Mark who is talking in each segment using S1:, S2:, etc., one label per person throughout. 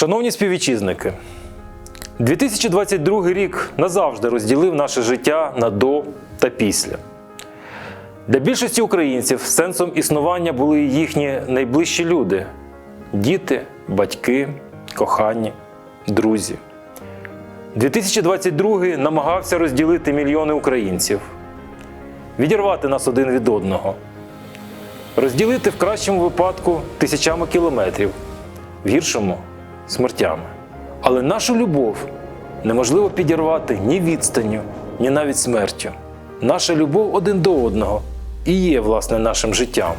S1: Шановні співвітчизники, 2022 рік назавжди розділив наше життя на до та після. Для більшості українців сенсом існування були їхні найближчі люди діти, батьки, кохані, друзі. 2022 намагався розділити мільйони українців, відірвати нас один від одного, розділити в кращому випадку тисячами кілометрів, в гіршому смертями. Але нашу любов неможливо підірвати ні відстанню, ні навіть смертю. Наша любов один до одного і є, власне, нашим життям.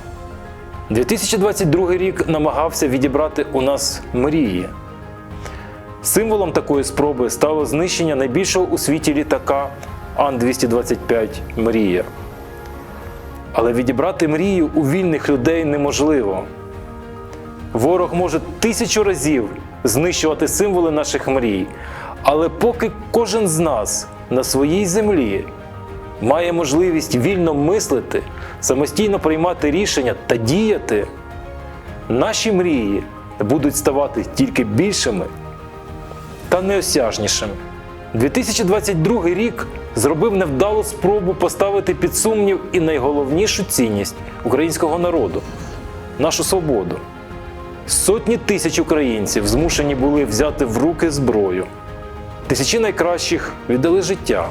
S1: 2022 рік намагався відібрати у нас мрії. Символом такої спроби стало знищення найбільшого у світі літака Ан-225 Мрія. Але відібрати мрію у вільних людей неможливо. Ворог може тисячу разів знищувати символи наших мрій, але поки кожен з нас на своїй землі має можливість вільно мислити, самостійно приймати рішення та діяти, наші мрії будуть ставати тільки більшими та неосяжнішими. 2022 рік зробив невдалу спробу поставити під сумнів і найголовнішу цінність українського народу нашу свободу. Сотні тисяч українців змушені були взяти в руки зброю. Тисячі найкращих віддали життя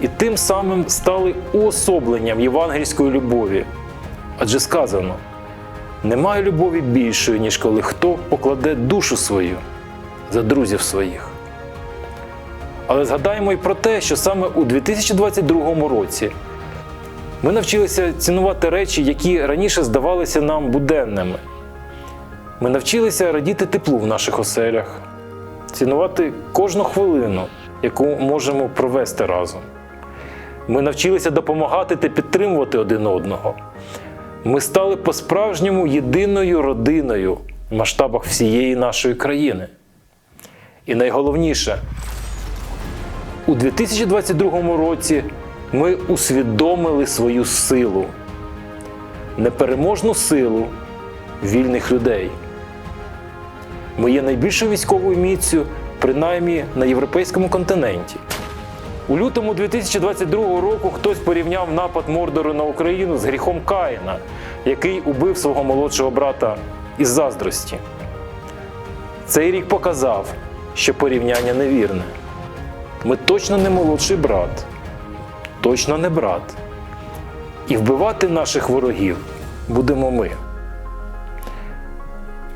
S1: і тим самим стали уособленням євангельської любові. Адже сказано: немає любові більшої, ніж коли хто покладе душу свою за друзів своїх. Але згадаємо і про те, що саме у 2022 році ми навчилися цінувати речі, які раніше здавалися нам буденними. Ми навчилися радіти теплу в наших оселях, цінувати кожну хвилину, яку можемо провести разом. Ми навчилися допомагати та підтримувати один одного. Ми стали по-справжньому єдиною родиною в масштабах всієї нашої країни. І найголовніше, у 2022 році ми усвідомили свою силу, непереможну силу вільних людей. Ми є найбільшою військовою міцю, принаймні на європейському континенті. У лютому 2022 року хтось порівняв напад Мордору на Україну з гріхом Каїна, який убив свого молодшого брата із заздрості. Цей рік показав, що порівняння невірне. Ми точно не молодший брат, точно не брат. І вбивати наших ворогів будемо ми.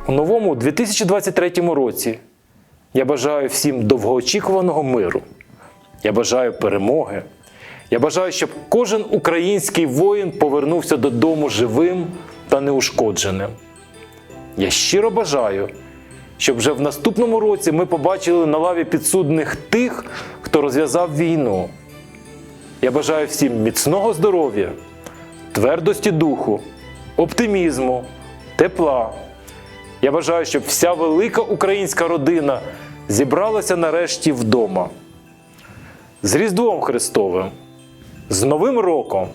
S1: У новому 2023 році я бажаю всім довгоочікуваного миру. Я бажаю перемоги. Я бажаю, щоб кожен український воїн повернувся додому живим та неушкодженим. Я щиро бажаю, щоб вже в наступному році ми побачили на лаві підсудних тих, хто розв'язав війну. Я бажаю всім міцного здоров'я, твердості духу, оптимізму, тепла. Я бажаю, щоб вся велика українська родина зібралася нарешті вдома. З Різдвом Христовим, з Новим роком!